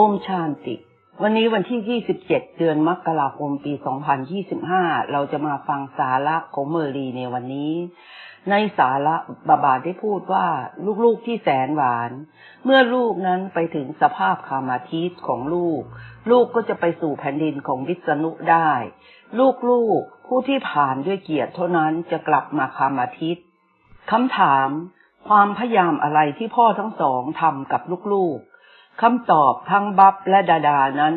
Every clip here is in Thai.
โอมชาญติ วันนี้วันที่ 27 เดือนมกราคม ปี 2025 เราจะมาฟังสาระของเมอรีในวันนี้ ในสาระบาบาได้พูดว่าลูกๆที่แสนหวาน เมื่อลูกนั้นไปถึงสภาพคามาทิสของลูก ลูกก็จะไปสู่แผ่นดินของวิษณุได้ ลูกๆผู้ที่ผ่านด้วยเกียรติเท่านั้นจะกลับมาคามาทิสคำถาม ความพยายามอะไรที่พ่อทั้งสองทำกับลูกๆ คำตอบทั้งบับและดาดานั้น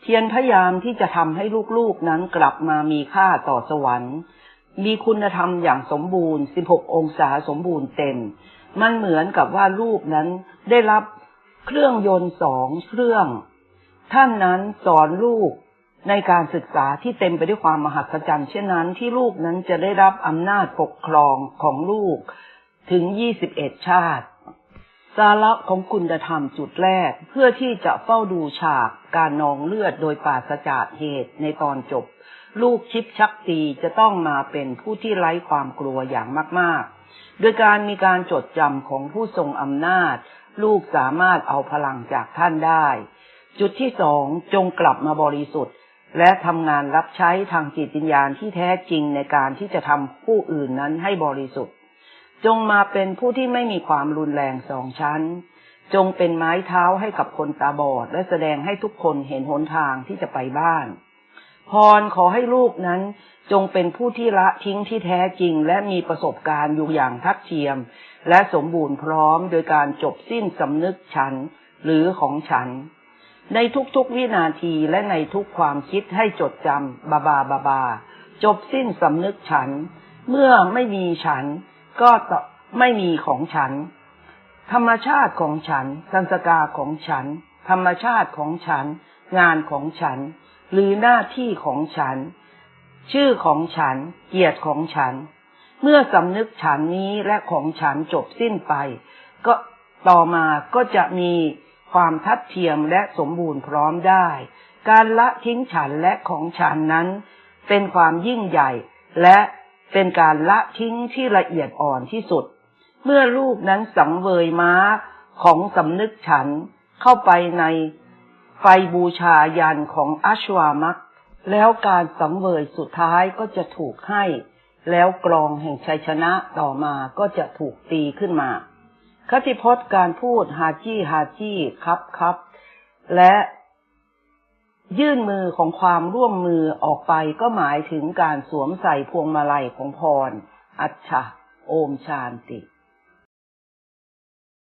เทียนพยายามที่จะทำให้ลูกๆนั้นกลับมามีค่าต่อสวรรค์ มีคุณธรรมอย่างสมบูรณ์ 16 องศาสมบูรณ์เต็ม มันเหมือนกับว่าลูกนั้นได้รับเครื่องยนต์สองเครื่อง ท่านนั้นสอนลูกในการศึกษาที่เต็มไปด้วยความมหัศจรรย์เช่นนั้นที่ลูกนั้นจะได้รับอำนาจปกครองของลูกถึง 21 ชาติ สาระของคุณธรรมจุดแรก เพื่อที่จะเฝ้าดูฉากการนองเลือดโดยปราศจากเหตุในตอนจบ ลูกชิปชักตีจะต้องมาเป็นผู้ที่ไร้ความกลัวอย่างมาก ๆ โดยการมีการจดจำของผู้ทรงอำนาจ ลูกสามารถเอาพลังจากท่านได้ จุดที่สองจงกลับมาบริสุทธิ์ และทำงานรับใช้ทางจิตวิญญาณที่แท้จริงในการที่จะทำผู้อื่นนั้นให้บริสุทธิ์ จงมาเป็นผู้ที่ไม่มีความรุนแรงสองชั้น จงเป็นไม้เท้าให้กับคนตาบอด และแสดงให้ทุกคนเห็นหนทางที่จะไปบ้าน พรขอให้ลูกนั้น จงเป็นผู้ที่ละทิ้งที่แท้จริง และมีประสบการณ์อยู่อย่างทัดเทียม และสมบูรณ์พร้อมโดยการจบสิ้นสำนึกฉันหรือของฉัน ในทุกๆวินาทีและในทุกความคิดให้จดจำบาบาบาบา จบสิ้นสำนึกฉัน เมื่อไม่มีฉัน ก็ไม่มีของฉัน ธรรมชาติของฉัน สันสกาของฉัน ธรรมชาติของฉัน งานของฉัน หรือหน้าที่ของฉัน ชื่อของฉัน เกียรติของฉัน เมื่อสำนึกฉันนี้และของฉันจบสิ้นไป ก็ต่อมาก็จะมีความทัดเทียมและสมบูรณ์พร้อมได้ การละทิ้งฉันและของฉันนั้น เป็นความยิ่งใหญ่และ เป็นการละทิ้งที่ละเอียดอ่อนที่สุด เมื่อลูกนั้นสังเวยม้าของสำนึกฉันเข้าไปในไฟบูชายันของอัชวามักแล้วการสังเวยสุดท้ายก็จะถูกให้ แล้วกรองแห่งชัยชนะต่อมาก็จะถูกตีขึ้นมาคติพจน์การพูดฮาจี้ฮาจี้ครับครับและ ยื่นมือของความร่วมมือออกไปก็หมายถึงการสวมใส่พวงมาลัยของพร อัจฉะโอมชานติ